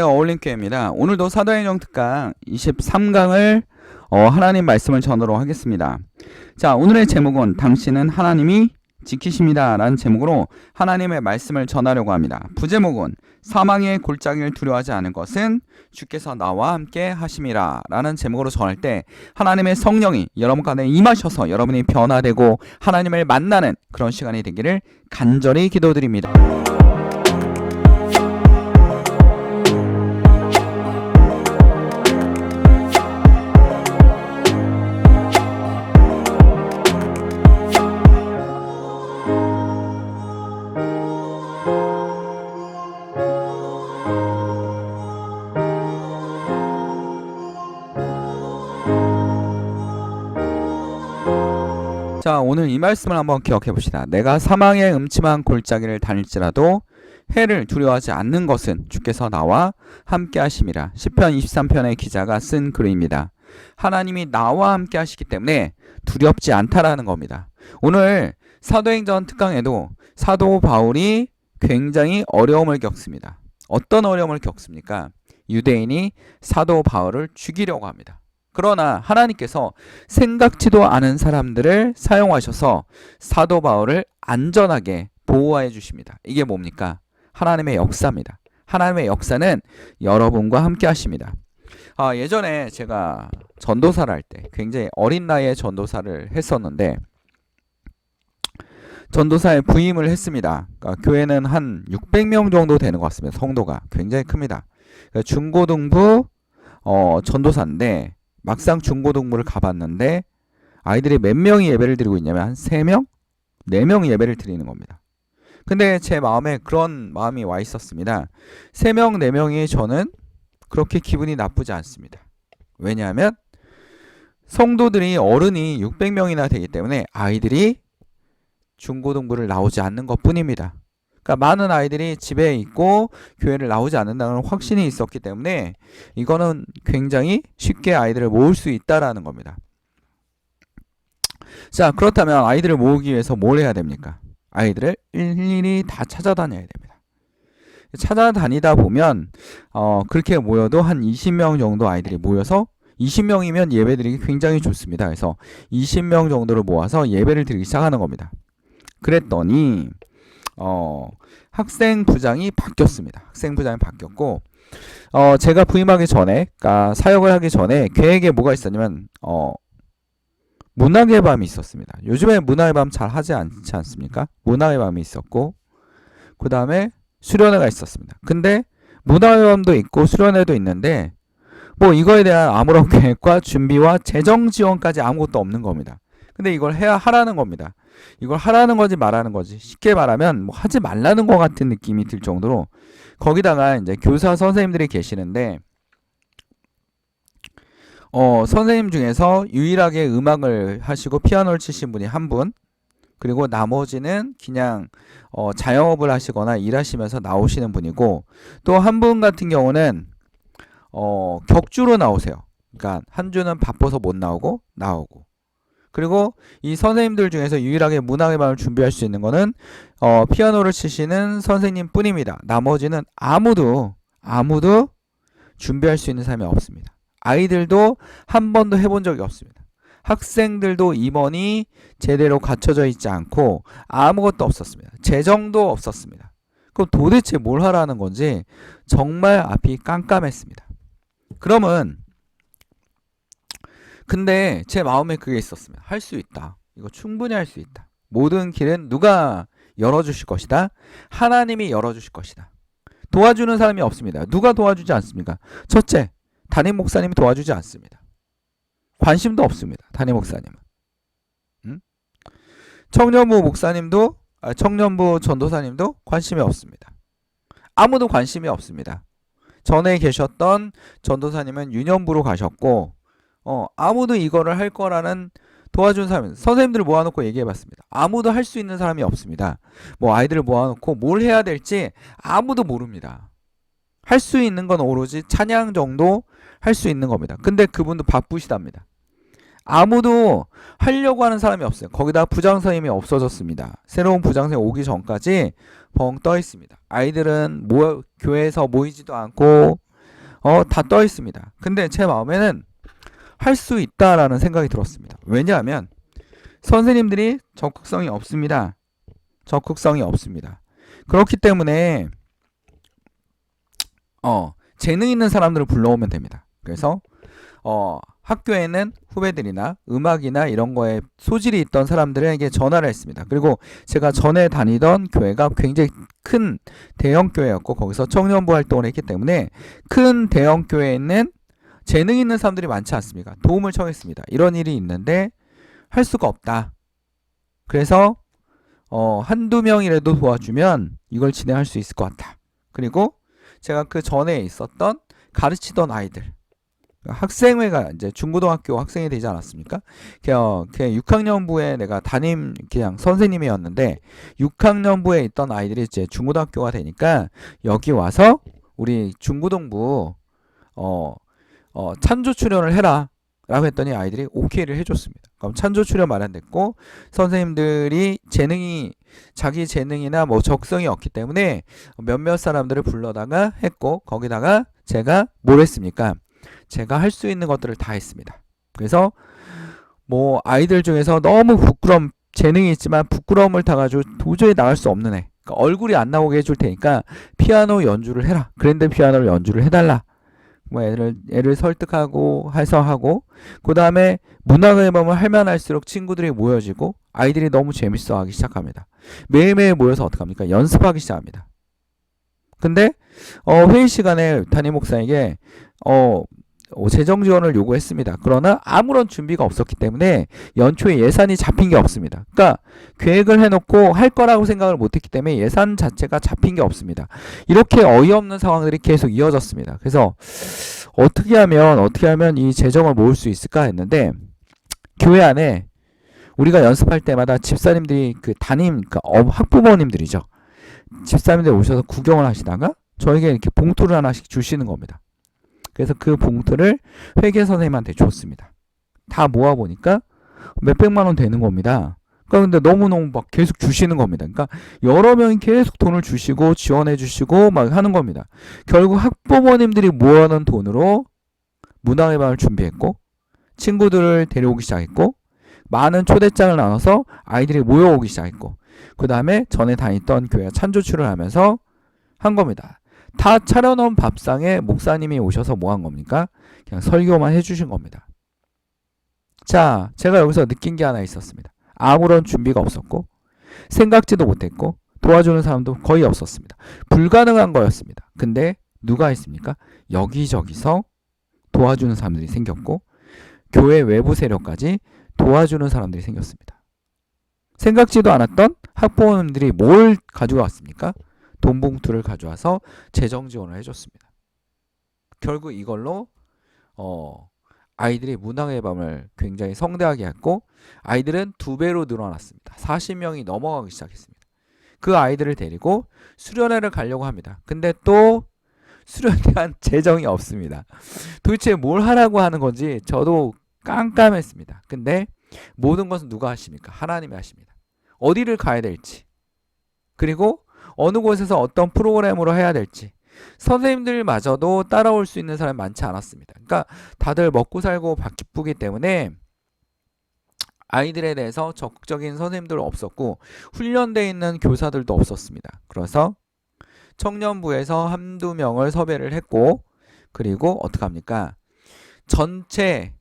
어울림 교회입니다. 오늘도 사도행정 특강 23강을 어, 하나님 말씀을 전하도록 하겠습니다. 자, 오늘의 제목은 당신은 하나님이 지키십니다. 라는 제목으로 하나님의 말씀을 전하려고 합니다. 부제목은 사망의 골짜기를 두려워하지 않은 것은 주께서 나와 함께 하심이라 라는 제목으로 전할 때 하나님의 성령이 여러분 가운데 임하셔서 여러분이 변화되고 하나님을 만나는 그런 시간이 되기를 간절히 기도드립니다. 오늘 이 말씀을 한번 기억해 봅시다. 내가 사망의 음침한 골짜기를 다닐지라도 해를 두려워하지 않는 것은 주께서 나와 함께 하심이라. 시편 23편의 기자가 쓴 글입니다. 하나님이 나와 함께 하시기 때문에 두렵지 않다라는 겁니다. 오늘 사도행전 특강에도 사도 바울이 굉장히 어려움을 겪습니다. 어떤 어려움을 겪습니까? 유대인이 사도 바울을 죽이려고 합니다. 그러나 하나님께서 생각지도 않은 사람들을 사용하셔서 사도 바울을 안전하게 보호해 주십니다. 이게 뭡니까? 하나님의 역사입니다. 하나님의 역사는 여러분과 함께 하십니다. 아, 예전에 제가 전도사를 할 때 굉장히 어린 나이에 전도사를 했었는데 전도사에 부임을 했습니다. 그러니까 교회는 한 600명 정도 되는 것 같습니다. 성도가 굉장히 큽니다. 그러니까 중고등부 어, 전도사인데 막상 중고등부를 가봤는데 아이들이 몇 명이 예배를 드리고 있냐면 한 3명? 4명 예배를 드리는 겁니다. 근데 제 마음에 그런 마음이 와 있었습니다. 3명, 4명이 저는 그렇게 기분이 나쁘지 않습니다. 왜냐하면 성도들이 어른이 600명이나 되기 때문에 아이들이 중고등부를 나오지 않는 것 뿐입니다. 그러니까 많은 아이들이 집에 있고 교회를 나오지 않는다는 확신이 있었기 때문에 이거는 굉장히 쉽게 아이들을 모을 수 있다라는 겁니다. 자, 그렇다면 아이들을 모으기 위해서 뭘 해야 됩니까? 아이들을 일일이 다 찾아다녀야 됩니다. 찾아다니다 보면 어, 그렇게 모여도 한 20명 정도 아이들이 모여서 20명이면 예배 드리기 굉장히 좋습니다. 그래서 20명 정도를 모아서 예배를 드리기 시작하는 겁니다. 그랬더니 어, 학생 부장이 바뀌었습니다. 학생 부장이 바뀌었고 어, 제가 부임하기 전에, 그러니까 사역을 하기 전에 계획에 뭐가 있었냐면 어, 문학의 밤이 있었습니다. 요즘에 문학의 밤 잘 하지 않지 않습니까? 문학의 밤이 있었고 그 다음에 수련회가 있었습니다. 근데 문학의 밤도 있고 수련회도 있는데 뭐 이거에 대한 아무런 계획과 준비와 재정 지원까지 아무것도 없는 겁니다. 근데 이걸 해야 하라는 겁니다. 이걸 하라는 거지 말하는 거지. 쉽게 말하면 뭐 하지 말라는 것 같은 느낌이 들 정도로 거기다가 이제 교사 선생님들이 계시는데 어, 선생님 중에서 유일하게 음악을 하시고 피아노를 치신 분이 한 분, 그리고 나머지는 그냥 어, 자영업을 하시거나 일하시면서 나오시는 분이고 또 한 분 같은 경우는 어, 격주로 나오세요. 그러니까 한 주는 바빠서 못 나오고 나오고 그리고 이 선생님들 중에서 유일하게 문학의 밤을 준비할 수 있는 거는 어, 피아노를 치시는 선생님 뿐입니다. 나머지는 아무도 아무도 준비할 수 있는 사람이 없습니다. 아이들도 한 번도 해본 적이 없습니다. 학생들도 임원이 제대로 갖춰져 있지 않고 아무것도 없었습니다. 재정도 없었습니다. 그럼 도대체 뭘 하라는 건지 정말 앞이 깜깜했습니다. 그러면 근데 제 마음에 그게 있었습니다. 할수 있다. 이거 충분히 할 수 있다. 모든 길은 누가 열어주실 것이다. 하나님이 열어주실 것이다. 도와주는 사람이 없습니다. 누가 도와주지 않습니까? 첫째, 담임 목사님이 도와주지 않습니다. 관심도 없습니다. 담임 목사님은. 음? 청년부 목사님도 아, 청년부 전도사님도 관심이 없습니다. 아무도 관심이 없습니다. 전에 계셨던 전도사님은 유년부로 가셨고 어, 아무도 이거를 할 거라는 도와준 사람, 선생님들을 모아놓고 얘기해봤습니다. 아무도 할 수 있는 사람이 없습니다. 뭐 아이들을 모아놓고 뭘 해야 될지 아무도 모릅니다. 할 수 있는 건 오로지 찬양 정도 할 수 있는 겁니다. 근데 그분도 바쁘시답니다. 아무도 하려고 하는 사람이 없어요. 거기다 부장 선생님이 없어졌습니다. 새로운 부장 선생님 오기 전까지 벙 떠 있습니다. 아이들은 모, 교회에서 모이지도 않고 어, 다 떠 있습니다. 근데 제 마음에는 할 수 있다라는 생각이 들었습니다. 왜냐하면 선생님들이 적극성이 없습니다. 적극성이 없습니다. 그렇기 때문에 어, 재능 있는 사람들을 불러오면 됩니다. 그래서 어, 학교에는 후배들이나 음악이나 이런 거에 소질이 있던 사람들에게 전화를 했습니다. 그리고 제가 전에 다니던 교회가 굉장히 큰 대형 교회였고 거기서 청년부 활동을 했기 때문에 큰 대형 교회에는 재능 있는 사람들이 많지 않습니까? 도움을 청했습니다. 이런 일이 있는데 할 수가 없다. 그래서 어, 한두 명이라도 도와주면 이걸 진행할 수 있을 것 같다. 그리고 제가 그 전에 있었던 가르치던 아이들 학생회가 이제 중고등학교 학생이 되지 않았습니까? 그냥, 그냥 6학년부에 내가 담임 그냥 선생님이었는데 6학년부에 있던 아이들이 이제 중고등학교가 되니까 여기 와서 우리 중고등부 어, 어, 찬조 출연을 해라. 라고 했더니 아이들이 오케이를 해줬습니다. 그럼 찬조 출연 마련됐고 선생님들이 재능이 자기 재능이나 뭐 적성이 없기 때문에 몇몇 사람들을 불러다가 했고 거기다가 제가 뭘 했습니까? 제가 할 수 있는 것들을 다 했습니다. 그래서 뭐 아이들 중에서 너무 부끄럼 재능이 있지만 부끄러움을 타가지고 도저히 나갈 수 없는 애 그러니까 얼굴이 안 나오게 해줄 테니까 피아노 연주를 해라 그랜드 피아노를 연주를 해달라 뭐 애를 애를 설득하고 해서 하고 그 다음에 문학 앨범을 하면 할수록 친구들이 모여지고 아이들이 너무 재밌어하기 시작합니다. 매일매일 모여서 어떻게 합니까? 연습하기 시작합니다. 근데 어 회의 시간에 담임 목사에게 어 어, 재정 지원을 요구했습니다. 그러나 아무런 준비가 없었기 때문에 연초에 예산이 잡힌 게 없습니다. 그러니까 계획을 해놓고 할 거라고 생각을 못했기 때문에 예산 자체가 잡힌 게 없습니다. 이렇게 어이없는 상황들이 계속 이어졌습니다. 그래서 어떻게 하면 어떻게 하면 이 재정을 모을 수 있을까 했는데 교회 안에 우리가 연습할 때마다 집사님들이 그 담임 그 학부모님들이죠. 집사님들 오셔서 구경을 하시다가 저에게 이렇게 봉투를 하나씩 주시는 겁니다. 그래서 그 봉투를 회계 선생님한테 줬습니다. 다 모아 보니까 몇 백만 원 되는 겁니다. 그러니까 근데 너무너무 막 계속 주시는 겁니다. 그러니까 여러 명이 계속 돈을 주시고 지원해 주시고 막 하는 겁니다. 결국 학부모님들이 모아놓은 돈으로 문화의 방을 준비했고 친구들을 데려오기 시작했고 많은 초대장을 나눠서 아이들이 모여오기 시작했고 그 다음에 전에 다녔던 교회 찬조출을 하면서 한 겁니다. 다 차려놓은 밥상에 목사님이 오셔서 뭐 한 겁니까? 그냥 설교만 해주신 겁니다. 자, 제가 여기서 느낀 게 하나 있었습니다. 아무런 준비가 없었고, 생각지도 못했고, 도와주는 사람도 거의 없었습니다. 불가능한 거였습니다. 근데 누가 했습니까? 여기저기서 도와주는 사람들이 생겼고, 교회 외부 세력까지 도와주는 사람들이 생겼습니다. 생각지도 않았던 학부모님들이 뭘 가지고 왔습니까? 돈 봉투를 가져와서 재정 지원을 해줬습니다. 결국 이걸로 어, 아이들이 문항의 밤을 굉장히 성대하게 했고 아이들은 두 배로 늘어났습니다. 40명이 넘어가기 시작했습니다. 그 아이들을 데리고 수련회를 가려고 합니다. 근데 또 수련에 대한 재정이 없습니다. 도대체 뭘 하라고 하는 건지 저도 깜깜했습니다. 근데 모든 것은 누가 하십니까? 하나님이 하십니다. 어디를 가야 될지 그리고 어느 곳에서 어떤 프로그램으로 해야 될지 선생님들마저도 따라올 수 있는 사람이 많지 않았습니다. 그러니까 다들 먹고 살고 바쁘기 때문에 아이들에 대해서 적극적인 선생님들 없었고 훈련돼 있는 교사들도 없었습니다. 그래서 청년부에서 한두 명을 섭외를 했고 그리고 어떻게 합니까? 전체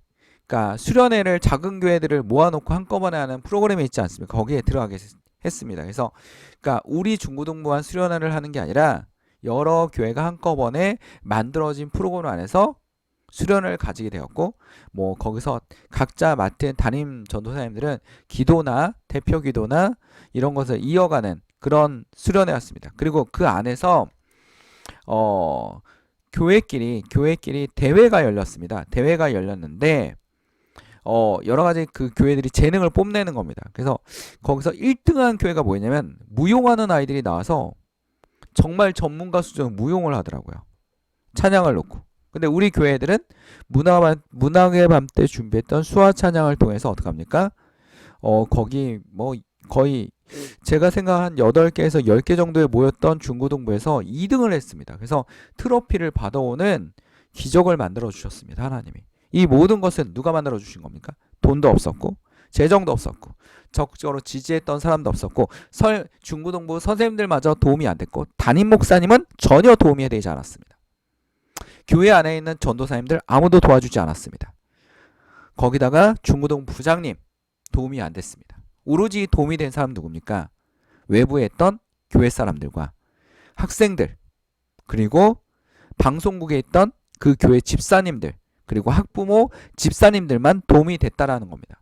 그러니까 수련회를 작은 교회들을 모아놓고 한꺼번에 하는 프로그램이 있지 않습니까? 거기에 들어가게 했습니다. 그래서 그러니까 우리 중고등부만 수련회를 하는 게 아니라 여러 교회가 한꺼번에 만들어진 프로그램 안에서 수련을 가지게 되었고 뭐 거기서 각자 맡은 담임 전도사님들은 기도나 대표 기도나 이런 것을 이어가는 그런 수련회였습니다. 그리고 그 안에서 어 교회끼리 교회끼리 대회가 열렸습니다. 대회가 열렸는데 어, 여러 가지 그 교회들이 재능을 뽐내는 겁니다. 그래서 거기서 1등한 교회가 뭐냐면 무용하는 아이들이 나와서 정말 전문가 수준 무용을 하더라고요. 찬양을 놓고. 근데 우리 교회들은 문화 문학의 밤 때 준비했던 수화 찬양을 통해서 어떻게 합니까? 어, 거기 뭐 거의 제가 생각한 8개에서 10개 정도에 모였던 중고등부에서 2등을 했습니다. 그래서 트로피를 받아오는 기적을 만들어 주셨습니다. 하나님이. 이 모든 것은 누가 만들어 주신 겁니까? 돈도 없었고 재정도 없었고 적극적으로 지지했던 사람도 없었고 설 중고등부 선생님들마저 도움이 안 됐고 담임 목사님은 전혀 도움이 되지 않았습니다. 교회 안에 있는 전도사님들 아무도 도와주지 않았습니다. 거기다가 중고등부 부장님 도움이 안 됐습니다. 오로지 도움이 된 사람 누굽니까? 외부에 있던 교회 사람들과 학생들 그리고 방송국에 있던 그 교회 집사님들 그리고 학부모 집사님들만 도움이 됐다라는 겁니다.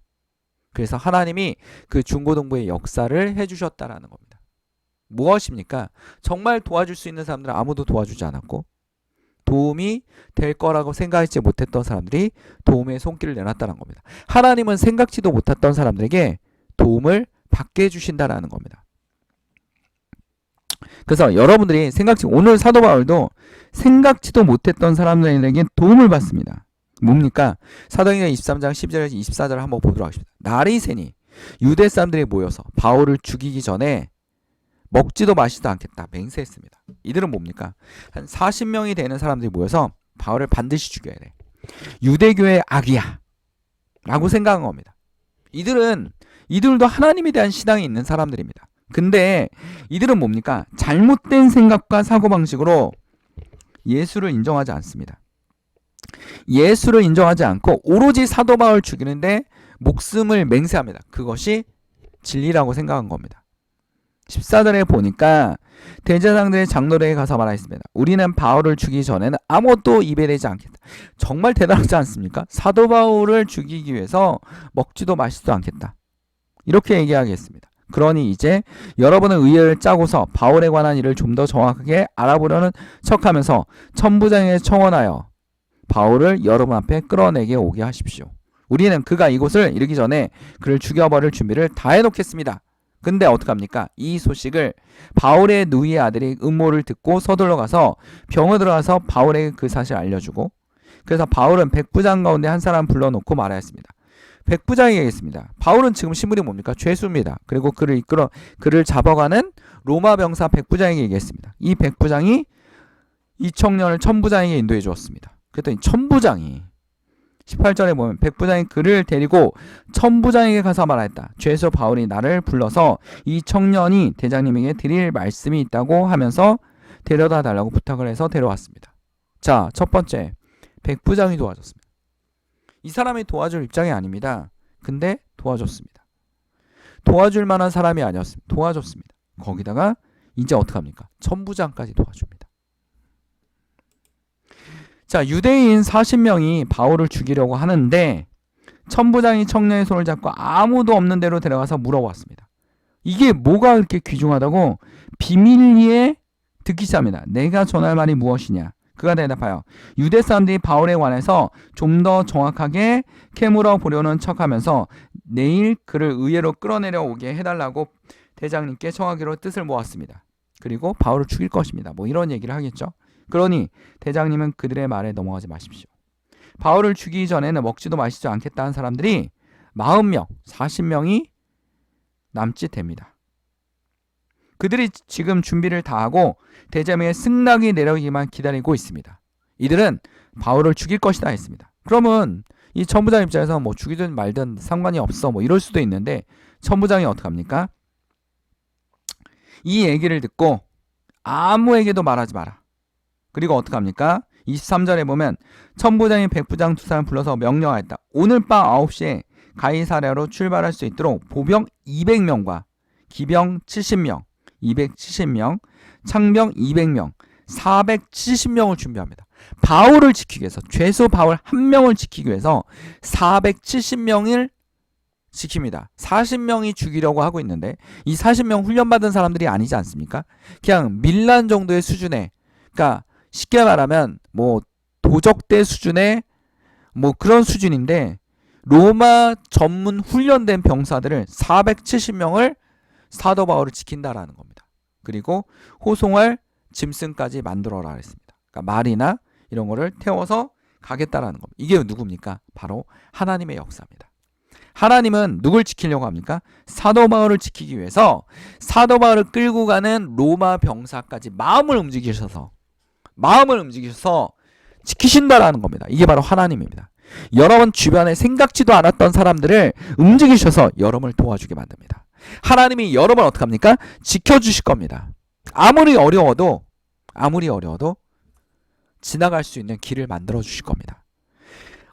그래서 하나님이 그 중고등부의 역사를 해주셨다라는 겁니다. 무엇입니까? 정말 도와줄 수 있는 사람들은 아무도 도와주지 않았고 도움이 될 거라고 생각하지 못했던 사람들이 도움의 손길을 내놨다는 겁니다. 하나님은 생각지도 못했던 사람들에게 도움을 받게 해주신다라는 겁니다. 그래서 여러분들이 생각지 오늘 사도 바울도 생각지도 못했던 사람들에게 도움을 받습니다. 뭡니까? 사도행전 23장 10절에서 24절을 한번 보도록 하겠습니다. 새니 유대 사람들이 모여서 바울을 죽이기 전에 먹지도 마시지도 않겠다 맹세했습니다. 이들은 뭡니까? 한 40명이 되는 사람들이 모여서 바울을 반드시 죽여야 돼. 유대교의 악이야. 라고 생각한 겁니다. 이들은 이들도 하나님에 대한 신앙이 있는 사람들입니다. 근데 이들은 뭡니까? 잘못된 생각과 사고방식으로 예수를 인정하지 않습니다. 예수를 인정하지 않고 오로지 사도 바울 죽이는데 목숨을 맹세합니다. 그것이 진리라고 생각한 겁니다. 14절에 보니까 대제사장들의 장로에게 가서 말하였습니다. 우리는 바울을 죽이기 전에는 아무것도 입에 대지 않겠다. 정말 대단하지 않습니까? 사도 바울을 죽이기 위해서 먹지도 마시지도 않겠다. 이렇게 얘기하겠습니다. 그러니 이제 여러분은 의회를 짜고서 바울에 관한 일을 좀 더 정확하게 알아보려는 척하면서 천부장에게 청원하여 바울을 여러분 앞에 끌어내게 오게 하십시오. 우리는 그가 이곳을 이르기 전에 그를 죽여버릴 준비를 다 해놓겠습니다. 근데 어떡합니까? 이 소식을 바울의 누이의 아들이 음모를 듣고 서둘러 가서 병을 들어가서 바울에게 그 사실을 알려주고 그래서 바울은 백부장 가운데 한 사람 불러놓고 말하였습니다. 백부장이 얘기했습니다. 바울은 지금 신분이 뭡니까? 죄수입니다. 그리고 그를 이끌어 그를 잡아가는 로마 병사 백부장에게 얘기했습니다. 이 백부장이 이 청년을 천부장에게 인도해 주었습니다. 그랬더니 천부장이 18절에 보면 백부장이 그를 데리고 천부장에게 가서 말하였다. 죄수 바울이 나를 불러서 이 청년이 대장님에게 드릴 말씀이 있다고 하면서 데려다 달라고 부탁을 해서 데려왔습니다. 자, 첫 번째 백부장이 도와줬습니다. 이 사람이 도와줄 입장이 아닙니다. 근데 도와줬습니다. 도와줄 만한 사람이 아니었습니다. 도와줬습니다. 거기다가 이제 어떡합니까? 천부장까지 도와줍니다. 자, 유대인 40명이 바울을 죽이려고 하는데 천부장이 청년의 손을 잡고 아무도 없는 데로 데려가서 물어봤습니다. 이게 뭐가 그렇게 귀중하다고 비밀리에 듣기 시작합니다. 내가 전할 말이 무엇이냐? 그가 대답하여 유대 사람들이 바울에 관해서 좀 더 정확하게 캐물어 보려는 척하면서 내일 그를 의회로 끌어내려 오게 해달라고 대장님께 청하기로 뜻을 모았습니다. 그리고 바울을 죽일 것입니다. 뭐 이런 얘기를 하겠죠. 그러니 대장님은 그들의 말에 넘어가지 마십시오. 바울을 죽이기 전에는 먹지도 마시지 않겠다는 사람들이 40명, 40명이 남짓 됩니다. 그들이 지금 준비를 다 하고 대자명의 승낙이 내려오기만 기다리고 있습니다. 이들은 바울을 죽일 것이다 했습니다. 그러면 이 천부장 입장에서 뭐 죽이든 말든 상관이 없어 뭐 이럴 수도 있는데 천부장이 어떡합니까? 이 얘기를 듣고 아무에게도 말하지 마라. 그리고 어떡합니까? 23절에 보면 천부장이 백부장 두 사람 불러서 명령하였다. 오늘 밤 9시에 가이사랴로 출발할 수 있도록 보병 200명과 기병 70명, 270명, 창병 200명, 470명을 준비합니다. 바울을 지키기 위해서 최소 바울 한 명을 지키기 위해서 470명을 지킵니다. 40명이 죽이려고 하고 있는데 이 40명 훈련받은 사람들이 아니지 않습니까? 그냥 밀란 정도의 수준에 그러니까 쉽게 말하면 뭐 도적대 수준의 뭐 그런 수준인데 로마 전문 훈련된 병사들을 470명을 사도 바울을 지킨다라는 겁니다. 그리고 호송할 짐승까지 만들어라 했습니다. 그러니까 말이나 이런 거를 태워서 가겠다라는 겁니다. 이게 누굽니까? 바로 하나님의 역사입니다. 하나님은 누굴 지키려고 합니까? 사도 바울을 지키기 위해서 사도 바울을 끌고 가는 로마 병사까지 마음을 움직이셔서 마음을 움직이셔서 지키신다라는 겁니다. 이게 바로 하나님입니다. 여러분 주변에 생각지도 않았던 사람들을 움직이셔서 여러분을 도와주게 만듭니다. 하나님이 여러분을 어떻게 합니까? 지켜주실 겁니다. 아무리 어려워도 아무리 어려워도 지나갈 수 있는 길을 만들어 주실 겁니다.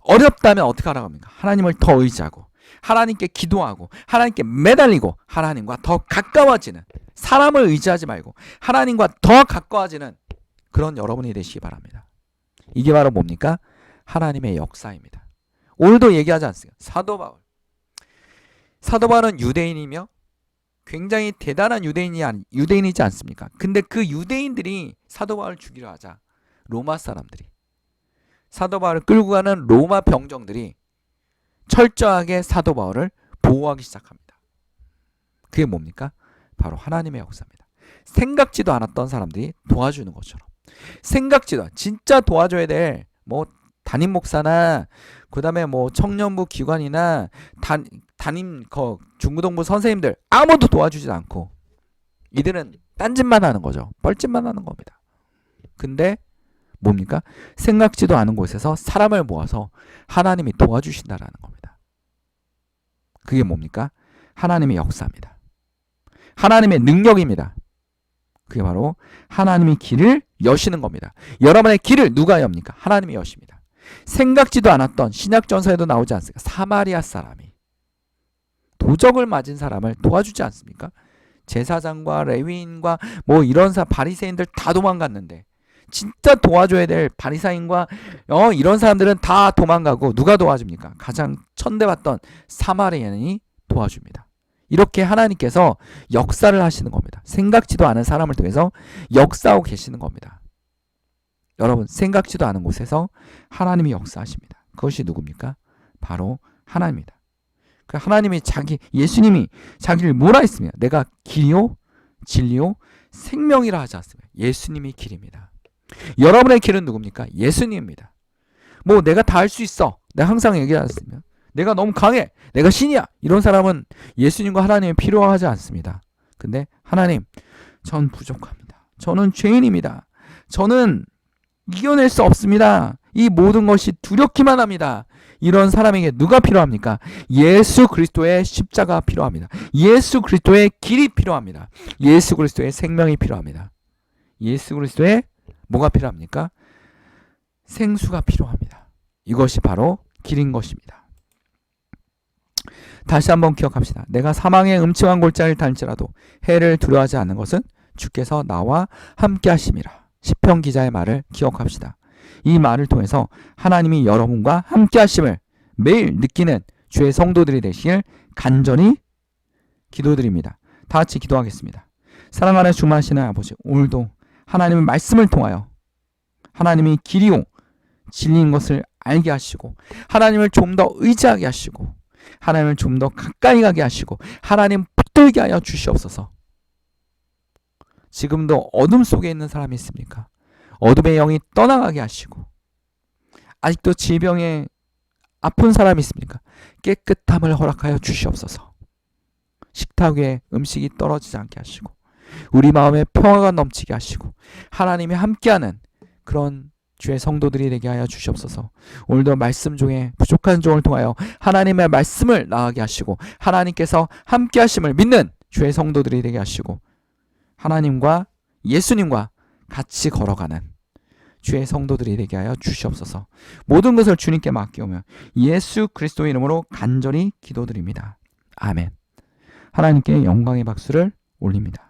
어렵다면 어떻게 하라고 합니까? 하나님을 더 의지하고 하나님께 기도하고 하나님께 매달리고 하나님과 더 가까워지는 사람을 의지하지 말고 하나님과 더 가까워지는 그런 여러분이 되시기 바랍니다. 이게 바로 뭡니까? 하나님의 역사입니다. 오늘도 얘기하지 않습니까? 사도 바울. 사도 바울은 유대인이며 굉장히 대단한 유대인이 아니, 유대인이지 않습니까? 근데 그 유대인들이 사도 바울 죽이려 하자 로마 사람들이 사도 바울을 끌고 가는 로마 병정들이 철저하게 사도 바울을 보호하기 시작합니다. 그게 뭡니까? 바로 하나님의 역사입니다. 생각지도 않았던 사람들이 도와주는 것처럼 생각지도 않- 진짜 도와줘야 될 뭐 담임 목사나 그다음에 뭐 청년부 기관이나 단, 담임 거 중고등부 선생님들 아무도 도와주지 않고 이들은 딴짓만 하는 거죠. 뻘짓만 하는 겁니다. 근데 뭡니까? 생각지도 않은 곳에서 사람을 모아서 하나님이 도와주신다라는 겁니다. 그게 뭡니까? 하나님의 역사입니다. 하나님의 능력입니다. 그게 바로 하나님이 길을 여시는 겁니다. 여러분의 길을 누가 엽니까? 하나님이 여십니다. 생각지도 않았던 신약 전서에도 나오지 않습니까? 사마리아 사람이 도적을 맞은 사람을 도와주지 않습니까? 제사장과 레위인과 뭐 이런 사 바리새인들 다 도망갔는데 진짜 도와줘야 될 바리사인과 어 이런 사람들은 다 도망가고 누가 도와줍니까? 가장 천대받던 사마리아인이 도와줍니다. 이렇게 하나님께서 역사를 하시는 겁니다. 생각지도 않은 사람을 통해서 역사하고 계시는 겁니다. 여러분 생각지도 않은 곳에서 하나님이 역사하십니다. 그것이 누굽니까? 바로 하나님입니다. 그 하나님이 자기 예수님이 자기를 뭐라 했습니까? 내가 길이요 진리요 생명이라 하지 않습니까? 예수님이 길입니다. 여러분의 길은 누굽니까? 예수님입니다. 뭐 내가 다 할 수 있어. 내가 항상 않습니까? 내가 너무 강해. 내가 신이야. 이런 사람은 예수님과 하나님이 필요하지 않습니다. 근데 하나님, 전 부족합니다. 저는 죄인입니다. 저는 이겨낼 수 없습니다. 이 모든 것이 두렵기만 합니다. 이런 사람에게 누가 필요합니까? 예수 그리스도의 십자가 필요합니다. 예수 그리스도의 길이 필요합니다. 예수 그리스도의 생명이 필요합니다. 예수 그리스도의 뭐가 필요합니까? 생수가 필요합니다. 이것이 바로 길인 것입니다. 다시 한번 기억합시다. 내가 사망의 음침한 골짜기를 달지라도 해를 두려워하지 않는 것은 주께서 나와 함께 하심이라. 시편 기자의 말을 기억합시다. 이 말을 통해서 하나님이 여러분과 함께 하심을 매일 느끼는 주의 성도들이 되시길 간절히 기도드립니다. 다 같이 기도하겠습니다. 사랑하는 주마시는 아버지, 오늘도 하나님의 말씀을 통하여 하나님이 길이요 진리인 것을 알게 하시고 하나님을 좀 더 의지하게 하시고 하나님을 좀 더 가까이 가게 하시고 하나님 붙들게 하여 주시옵소서. 지금도 어둠 속에 있는 사람이 있습니까? 어둠의 영이 떠나가게 하시고 아직도 질병에 아픈 사람이 있습니까? 깨끗함을 허락하여 주시옵소서. 식탁 위에 음식이 떨어지지 않게 하시고 우리 마음에 평화가 넘치게 하시고 하나님이 함께하는 그런 주의 성도들이 되게 하여 주시옵소서. 오늘도 말씀 중에 부족한 종을 통하여 하나님의 말씀을 나가게 하시고 하나님께서 함께 하심을 믿는 주의 성도들이 되게 하시고 하나님과 예수님과 같이 걸어가는 주의 성도들이 되게 하여 주시옵소서. 모든 것을 주님께 맡기오며 예수 그리스도의 이름으로 간절히 기도드립니다. 아멘. 하나님께 영광의 박수를 올립니다.